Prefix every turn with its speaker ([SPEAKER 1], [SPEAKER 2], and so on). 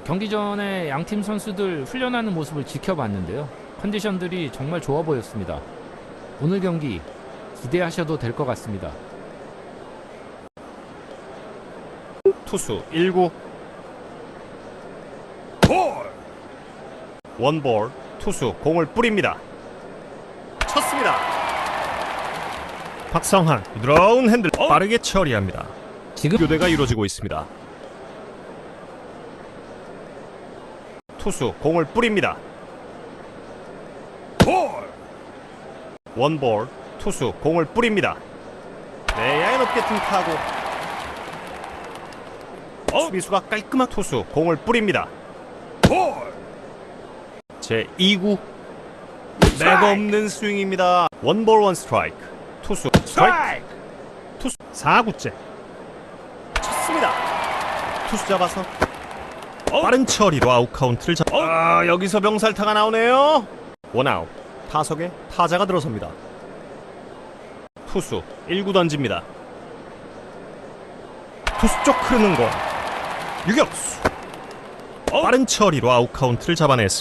[SPEAKER 1] 어, 경기 전에 양팀 선수들 훈련하는 모습을 지켜봤는데요. 컨디션들이 정말 좋아 보였습니다. 오늘 경기 기대하셔도 될 것 같습니다.
[SPEAKER 2] 투수 1구 원볼 투수 공을 뿌립니다 쳤습니다 박성환 부드러운 핸들 빠르게 처리합니다
[SPEAKER 1] 지금
[SPEAKER 2] 교대가 이루어지고 있습니다 투수 공을 뿌립니다 원볼 투수 공을 뿌립니다 내야에 높게 틈타고 수비수가 깔끔한 투수 공을 뿌립니다. 제 2구 내가 없는 스윙입니다. 원볼 원 스트라이크. 투수 스트라이크. 투수 4구째 쳤습니다. 투수 잡아서 빠른 처리로 아웃 카운트를 잡. 아 여기서 병살타가 나오네요. 원아웃. 타석에 타자가 들어섭니다. 투수 1구 던집니다. 투수 쪽 흐르는 공. 유격수 빠른 처리로 아웃 카운트를 잡아냈습니다.